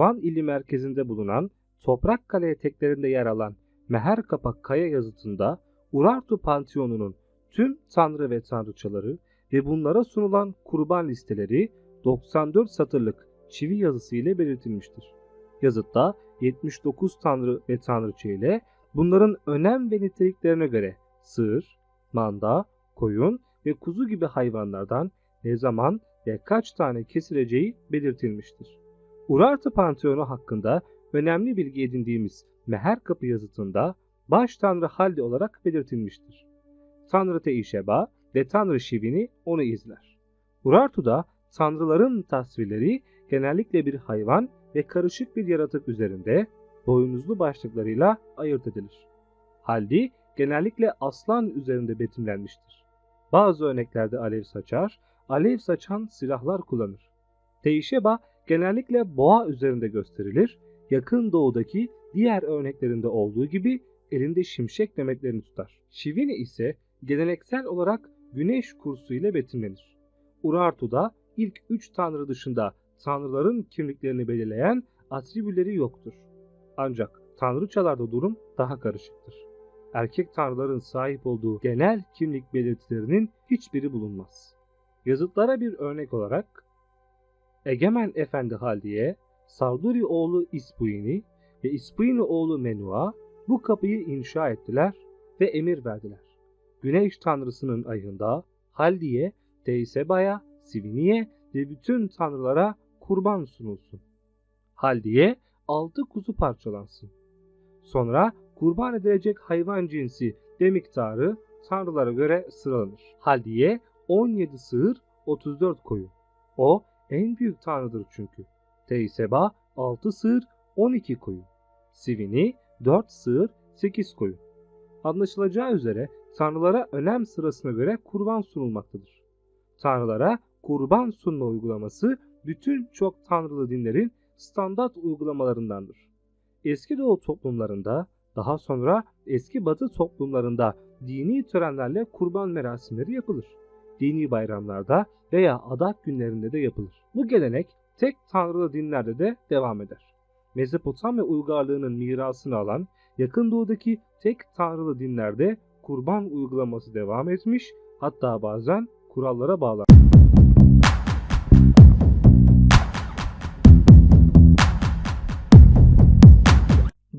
Van ili merkezinde bulunan Toprakkale eteklerinde yer alan Meher Kapak Kaya yazıtında Urartu Panteonu'nun tüm tanrı ve tanrıçaları ve bunlara sunulan kurban listeleri 94 satırlık çivi yazısı ile belirtilmiştir. Yazıtta 79 tanrı ve tanrıça ile bunların önem ve niteliklerine göre sığır, manda, koyun ve kuzu gibi hayvanlardan ne zaman ve kaç tane kesileceği belirtilmiştir. Urartu Panteonu hakkında önemli bilgi edindiğimiz Meher Kapı yazıtında baş tanrı Haldi olarak belirtilmiştir. Tanrı Teişeba ve Tanrı Şivini onu izler. Urartu'da tanrıların tasvirleri genellikle bir hayvan ve karışık bir yaratık üzerinde boynuzlu başlıklarıyla ayırt edilir. Haldi genellikle aslan üzerinde betimlenmiştir. Bazı örneklerde alev saçar, alev saçan silahlar kullanır. Teişeba genellikle boğa üzerinde gösterilir, yakın doğudaki diğer örneklerinde olduğu gibi elinde şimşek demeklerini tutar. Şivini ise geleneksel olarak güneş kursu ile betimlenir. Urartu'da ilk üç tanrı dışında tanrıların kimliklerini belirleyen atribüleri yoktur. Ancak tanrıçalarda durum daha karışıktır. Erkek tanrıların sahip olduğu genel kimlik belirtilerinin hiçbiri bulunmaz. Yazıtlara bir örnek olarak Egemen Efendi Haldiye, Sarduri oğlu İspuini ve İspuini oğlu Menua bu kapıyı inşa ettiler ve emir verdiler. Güneş tanrısının ayında Haldiye, Teiseba'ya, Sivini'ye ve bütün tanrılara kurban sunulsun. Haldiye altı kuzu parçalansın. Sonra kurban edilecek hayvan cinsi ve miktarı tanrılara göre sıralanır. Haldiye 17 sığır 34 koyun. O en büyük tanrıdır çünkü. Teiseba 6 sığır 12 koyun. Sivini 4 sığır 8 koyun. Anlaşılacağı üzere tanrılara önem sırasına göre kurban sunulmaktadır. Tanrılara kurban sunma uygulaması bütün çok tanrılı dinlerin standart uygulamalarındandır. Eski Doğu toplumlarında, daha sonra eski Batı toplumlarında dini törenlerle kurban merasimleri yapılır. Dini bayramlarda veya adak günlerinde de yapılır. Bu gelenek tek tanrılı dinlerde de devam eder. Mezopotamya uygarlığının mirasını alan yakın doğudaki tek tanrılı dinlerde kurban uygulaması devam etmiş hatta bazen kurallara bağlanmış.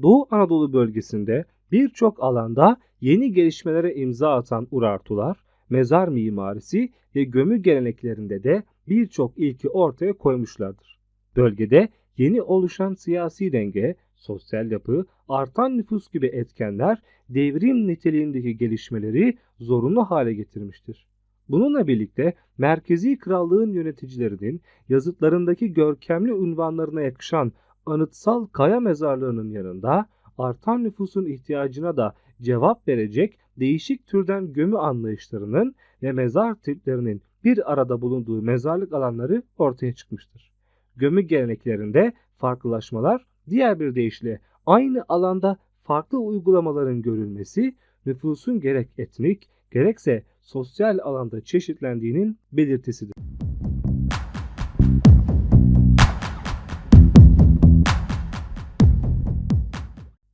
Doğu Anadolu bölgesinde birçok alanda yeni gelişmelere imza atan Urartular, mezar mimarisi ve gömü geleneklerinde de birçok ilki ortaya koymuşlardır. Bölgede yeni oluşan siyasi denge, sosyal yapı, artan nüfus gibi etkenler devrim niteliğindeki gelişmeleri zorunlu hale getirmiştir. Bununla birlikte merkezi krallığın yöneticilerinin yazıtlarındaki görkemli unvanlarına yakışan anıtsal kaya mezarlarının yanında artan nüfusun ihtiyacına da cevap verecek değişik türden gömü anlayışlarının ve mezar tiplerinin bir arada bulunduğu mezarlık alanları ortaya çıkmıştır. Gömü geleneklerinde farklılaşmalar diğer bir deyişle aynı alanda farklı uygulamaların görülmesi nüfusun gerek etnik gerekse sosyal alanda çeşitlendiğinin belirtisidir.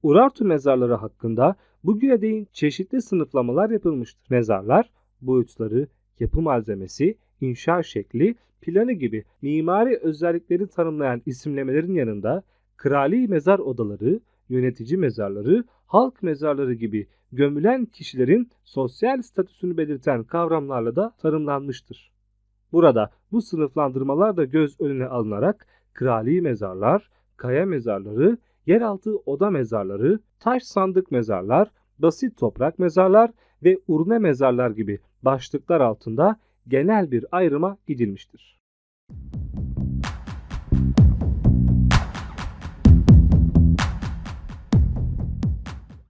Urartu mezarları hakkında bugüne değin çeşitli sınıflamalar yapılmıştır. Mezarlar boyutları, yapı malzemesi, inşa şekli, planı gibi mimari özellikleri tanımlayan isimlemelerin yanında krali mezar odaları, yönetici mezarları, halk mezarları gibi gömülen kişilerin sosyal statüsünü belirten kavramlarla da tanımlanmıştır. Burada bu sınıflandırmalar da göz önüne alınarak krali mezarlar, kaya mezarları, yeraltı oda mezarları, taş sandık mezarlar, basit toprak mezarlar ve urne mezarlar gibi başlıklar altında genel bir ayrıma gidilmiştir.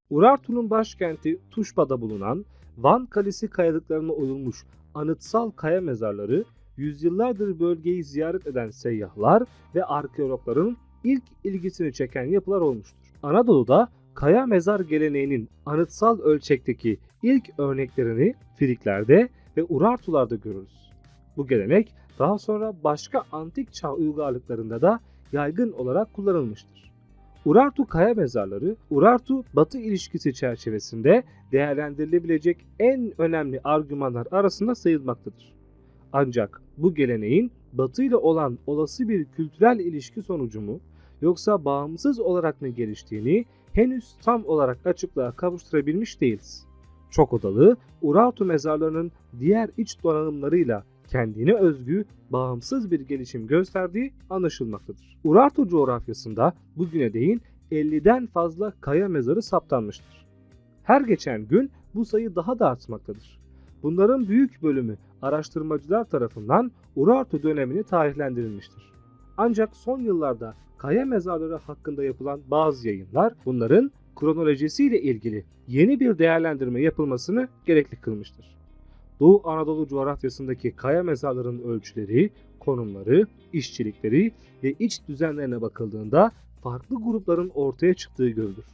Urartu'nun başkenti Tuşba'da bulunan Van Kalesi kayalıklarına oyulmuş anıtsal kaya mezarları yüzyıllardır bölgeyi ziyaret eden seyyahlar ve arkeologların ilk ilgisini çeken yapılar olmuştur. Anadolu'da kaya mezar geleneğinin anıtsal ölçekteki ilk örneklerini Friklerde ve Urartularda görürüz. Bu gelenek daha sonra başka antik çağ uygarlıklarında da yaygın olarak kullanılmıştır. Urartu kaya mezarları, Urartu batı ilişkisi çerçevesinde değerlendirilebilecek en önemli argümanlar arasında sayılmaktadır. Ancak bu geleneğin batı ile olan olası bir kültürel ilişki sonucu mu yoksa bağımsız olarak mı geliştiğini henüz tam olarak açıklığa kavuşturabilmiş değiliz. Çok odalı Urartu mezarlarının diğer iç donanımlarıyla kendine özgü bağımsız bir gelişim gösterdiği anlaşılmaktadır. Urartu coğrafyasında bugüne değin 50'den fazla kaya mezarı saptanmıştır. Her geçen gün bu sayı daha da artmaktadır. Bunların büyük bölümü araştırmacılar tarafından Urartu dönemini tarihlendirilmiştir. Ancak son yıllarda kaya mezarları hakkında yapılan bazı yayınlar bunların kronolojisiyle ilgili yeni bir değerlendirme yapılmasını gerekli kılmıştır. Doğu Anadolu coğrafyasındaki kaya mezarların ölçüleri, konumları, işçilikleri ve iç düzenlerine bakıldığında farklı grupların ortaya çıktığı görülür.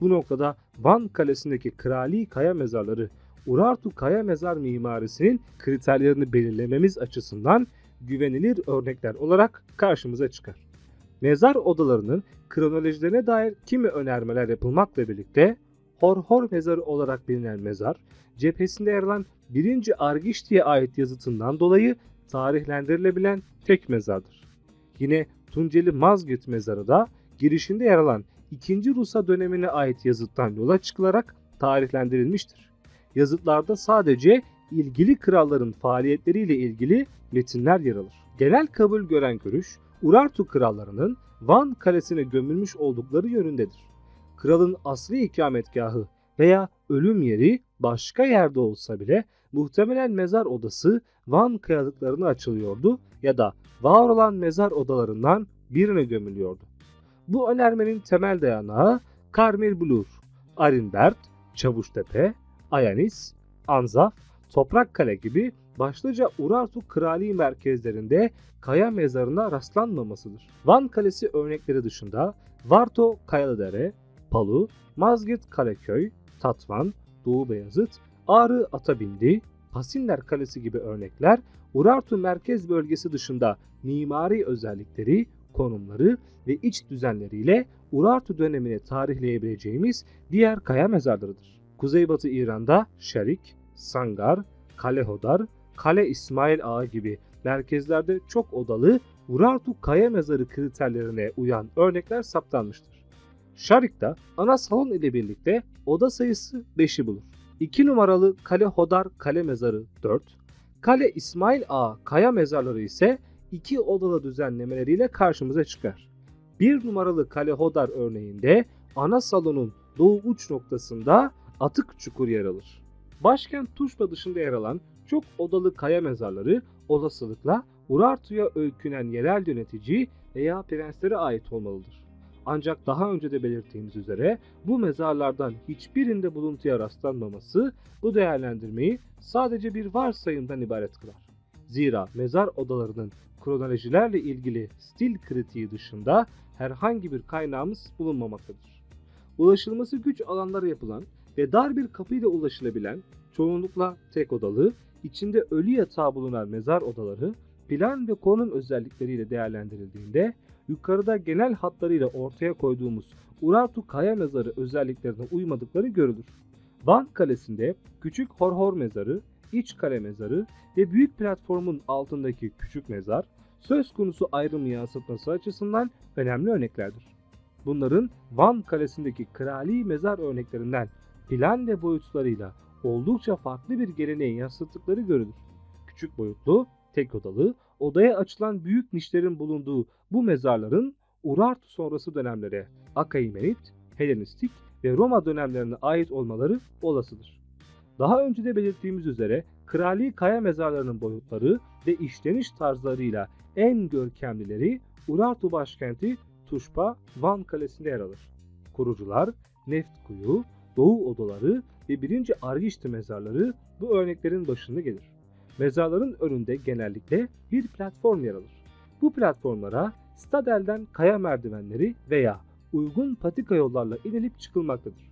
Bu noktada Van Kalesi'ndeki krali kaya mezarları Urartu kaya mezar mimarisinin kriterlerini belirlememiz açısından güvenilir örnekler olarak karşımıza çıkar. Mezar odalarının kronolojilerine dair kimi önermeler yapılmakla birlikte Horhor mezarı olarak bilinen mezar, cephesinde yer alan 1. Argişti'ye ait yazıtından dolayı tarihlendirilebilen tek mezardır. Yine Tunceli Mazgirt mezarı da girişinde yer alan 2. Rusa dönemine ait yazıttan yola çıkılarak tarihlendirilmiştir. Yazıtlarda sadece ilgili kralların faaliyetleriyle ilgili metinler yer alır. Genel kabul gören görüş, Urartu krallarının Van Kalesi'ne gömülmüş oldukları yönündedir. Kralın asli ikametgahı veya ölüm yeri başka yerde olsa bile muhtemelen mezar odası Van kayalıklarına açılıyordu ya da var olan mezar odalarından birine gömülüyordu. Bu önermenin temel dayanağı Karmir Blur, Arinbert, Çavuştepe, Ayanis, Anzaf, Toprakkale gibi başlıca Urartu krali merkezlerinde kaya mezarına rastlanmamasıdır. Van Kalesi örnekleri dışında Varto Kayalıdere, Palu, Mazgirt Kaleköy, Tatvan, Doğu Beyazıt, Ağrı Atabindi, Pasinler Kalesi gibi örnekler Urartu merkez bölgesi dışında mimari özellikleri, konumları ve iç düzenleriyle Urartu dönemini tarihleyebileceğimiz diğer kaya mezarlarıdır. Kuzeybatı İran'da Şerik, Sangar, Kale Hodar, Kale İsmail Ağa gibi merkezlerde çok odalı Urartu kaya mezarı kriterlerine uyan örnekler saptanmıştır. Şarik'ta ana salon ile birlikte oda sayısı 5'i bulur. 2 numaralı Kale Hodar kale mezarı 4, Kale İsmail Ağa kaya mezarları ise 2 odalı düzenlemeleriyle karşımıza çıkar. 1 numaralı Kale Hodar örneğinde ana salonun doğu uç noktasında atık çukur yer alır. Başkent Tuşla dışında yer alan çok odalı kaya mezarları olasılıkla Urartu'ya öykünen yerel yönetici veya prenslere ait olmalıdır. Ancak daha önce de belirttiğimiz üzere bu mezarlardan hiçbirinde buluntuya rastlanmaması bu değerlendirmeyi sadece bir varsayımdan ibaret kılar. Zira mezar odalarının kronolojilerle ilgili stil kritiği dışında herhangi bir kaynağımız bulunmamaktadır. Ulaşılması güç alanlara yapılan ve dar bir kapıyla ulaşılabilen, çoğunlukla tek odalı, içinde ölü yatağı bulunan mezar odaları plan ve konum özellikleriyle değerlendirildiğinde yukarıda genel hatlarıyla ortaya koyduğumuz Urartu Kaya Mezarı özelliklerine uymadıkları görülür. Van Kalesi'nde Küçük Horhor Mezarı, İç Kale Mezarı ve Büyük Platformun altındaki Küçük Mezar söz konusu ayrımı yansıtması açısından önemli örneklerdir. Bunların Van Kalesi'ndeki krali mezar örneklerinden plan ve boyutlarıyla oldukça farklı bir geleneği yansıttıkları görülür. Küçük boyutlu, tek odalı, odaya açılan büyük nişlerin bulunduğu bu mezarların Urartu sonrası dönemlere Akaimenit, Helenistik ve Roma dönemlerine ait olmaları olasıdır. Daha önce de belirttiğimiz üzere krali kaya mezarlarının boyutları ve işleniş tarzlarıyla en görkemlileri Urartu başkenti Tuşpa Van Kalesi'nde yer alır. Kurucular, Neft Kuyu, Doğu Odaları ve 1. Argişti mezarları bu örneklerin başında gelir. Mezarların önünde genellikle bir platform yer alır. Bu platformlara stadelden kaya merdivenleri veya uygun patika yollarla inilip çıkılmaktadır.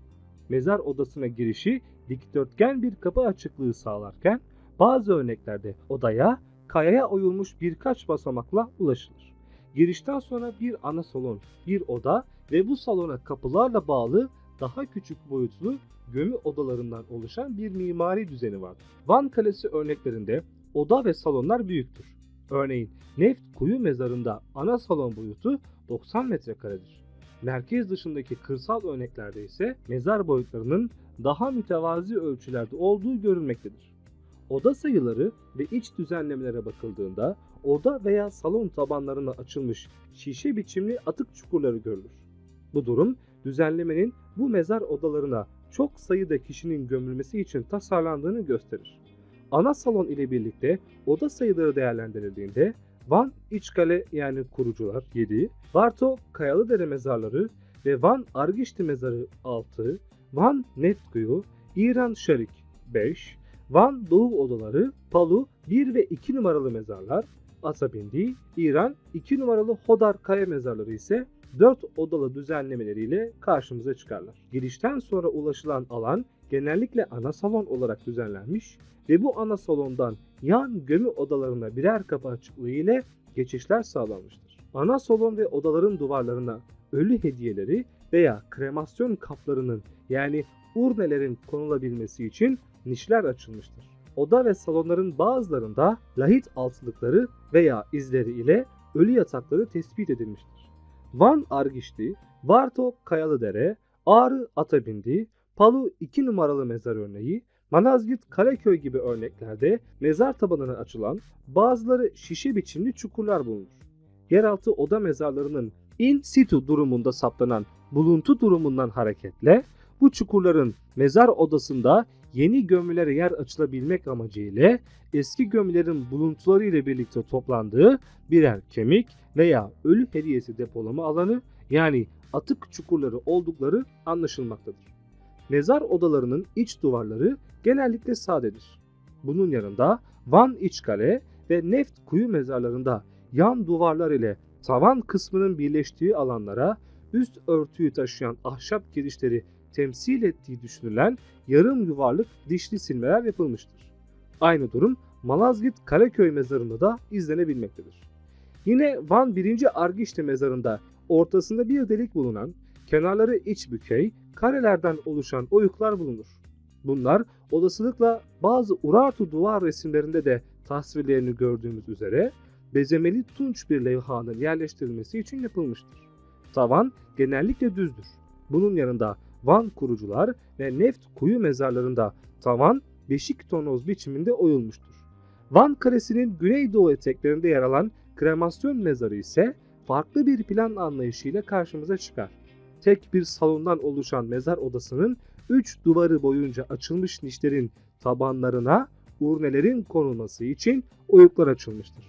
Mezar odasına girişi dikdörtgen bir kapı açıklığı sağlarken bazı örneklerde odaya kayaya oyulmuş birkaç basamakla ulaşılır. Girişten sonra bir ana salon, bir oda ve bu salona kapılarla bağlı daha küçük boyutlu gömü odalarından oluşan bir mimari düzeni vardır. Van Kalesi örneklerinde oda ve salonlar büyüktür. Örneğin Neft Kuyu Mezarı'nda ana salon boyutu 90 metrekaredir. Merkez dışındaki kırsal örneklerde ise mezar boyutlarının daha mütevazi ölçülerde olduğu görülmektedir. Oda sayıları ve iç düzenlemelere bakıldığında oda veya salon tabanlarına açılmış şişe biçimli atık çukurları görülür. Bu durum düzenlemenin bu mezar odalarına çok sayıda kişinin gömülmesi için tasarlandığını gösterir. Ana salon ile birlikte oda sayıları değerlendirildiğinde Van İçkale yani kurucular 7, Varto Kayalıdere mezarları ve Van Argişti mezarı 6, Van Neftkuyu, İran Şarik 5, Van Doğu odaları, Palu 1 ve 2 numaralı mezarlar, Asabindi, İran 2 numaralı Hodar Kaya mezarları ise 4 odalı düzenlemeleriyle karşımıza çıkarlar. Girişten sonra ulaşılan alan genellikle ana salon olarak düzenlenmiş ve bu ana salondan yan gömü odalarına birer kapı açıklığı ile geçişler sağlanmıştır. Ana salon ve odaların duvarlarına ölü hediyeleri veya kremasyon kaplarının yani urnelerin konulabilmesi için nişler açılmıştır. Oda ve salonların bazılarında lahit altlıkları veya izleri ile ölü yatakları tespit edilmiştir. Van Argişti, Varto Kayalıdere, Ağrı Atabindi, Palu 2 numaralı mezar örneği, Manazgirt Karaköy gibi örneklerde mezar tabanına açılan bazıları şişe biçimli çukurlar bulunur. Yeraltı oda mezarlarının in situ durumunda saptanan buluntu durumundan hareketle bu çukurların mezar odasında yeni gömülere yer açılabilmek amacıyla eski gömülerin buluntuları ile birlikte toplandığı birer kemik veya ölü hediyesi depolama alanı yani atık çukurları oldukları anlaşılmaktadır. Mezar odalarının iç duvarları genellikle sadedir. Bunun yanında Van İçkale ve Neft Kuyu mezarlarında yan duvarlar ile tavan kısmının birleştiği alanlara üst örtüyü taşıyan ahşap girişleri temsil ettiği düşünülen yarım yuvarlık dişli silmeler yapılmıştır. Aynı durum Malazgirt Karaköy mezarında da izlenebilmektedir. Yine Van 1. Argişti mezarında ortasında bir delik bulunan, kenarları iç bükey, karelerden oluşan oyuklar bulunur. Bunlar olasılıkla bazı Urartu duvar resimlerinde de tasvirlerini gördüğümüz üzere bezemeli tunç bir levhanın yerleştirilmesi için yapılmıştır. Tavan genellikle düzdür. Bunun yanında Van kurucular ve Neft kuyu mezarlarında tavan beşik tonoz biçiminde oyulmuştur. Van Kalesi'nin güneydoğu eteklerinde yer alan kremasyon mezarı ise farklı bir plan anlayışıyla karşımıza çıkar. Tek bir salondan oluşan mezar odasının üç duvarı boyunca açılmış nişlerin tabanlarına urnelerin konulması için oyuklar açılmıştır.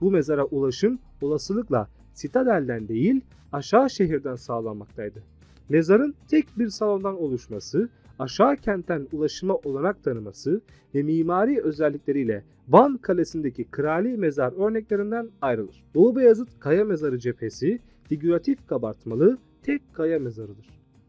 Bu mezara ulaşım olasılıkla sitadelden değil aşağı şehirden sağlanmaktaydı. Mezarın tek bir salondan oluşması, aşağı kentten ulaşıma olanak tanıması ve mimari özellikleriyle Van Kalesi'ndeki krali mezar örneklerinden ayrılır. Doğu Beyazıt Kaya Mezarı cephesi figüratif kabartmalı tek kaya mezarıdır.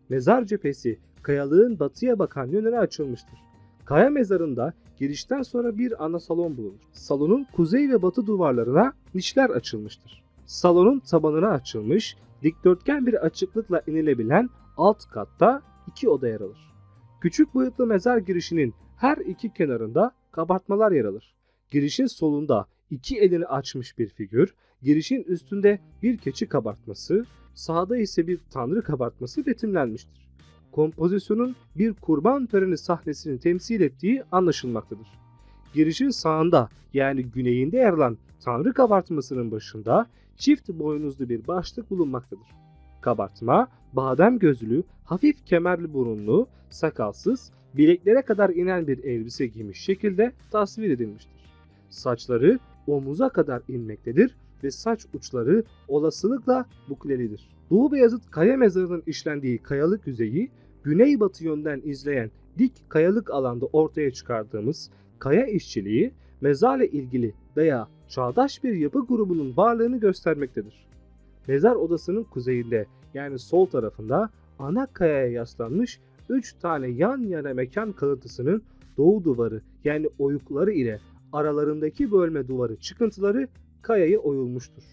Mezar cephesi kayalığın batıya bakan yönüne açılmıştır. Kaya mezarında girişten sonra bir ana salon bulunur. Salonun kuzey ve batı duvarlarına nişler açılmıştır. Salonun tabanına açılmış, dikdörtgen bir açıklıkla inilebilen alt katta iki oda yer alır. Küçük boyutlu mezar girişinin her iki kenarında kabartmalar yer alır. Girişin solunda iki elini açmış bir figür, girişin üstünde bir keçi kabartması, sağda ise bir tanrı kabartması betimlenmiştir. Kompozisyonun bir kurban töreni sahnesini temsil ettiği anlaşılmaktadır. Girişin sağında yani güneyinde yer alan tanrı kabartmasının başında çift boynuzlu bir başlık bulunmaktadır. Kabartma, badem gözlü, hafif kemerli burunlu, sakalsız, bileklere kadar inen bir elbise giymiş şekilde tasvir edilmiştir. Saçları omuza kadar inmektedir ve saç uçları olasılıkla buklelidir. Doğu Beyazıt Kaya Mezarı'nın işlendiği kayalık yüzeyi güneybatı yönden izleyen dik kayalık alanda ortaya çıkardığımız kaya işçiliği mezarla ilgili veya çağdaş bir yapı grubunun varlığını göstermektedir. Mezar odasının kuzeyinde yani sol tarafında ana kayaya yaslanmış 3 tane yan yana mekan kalıntısının doğu duvarı yani oyukları ile aralarındaki bölme duvarı çıkıntıları kayayı oyulmuştur.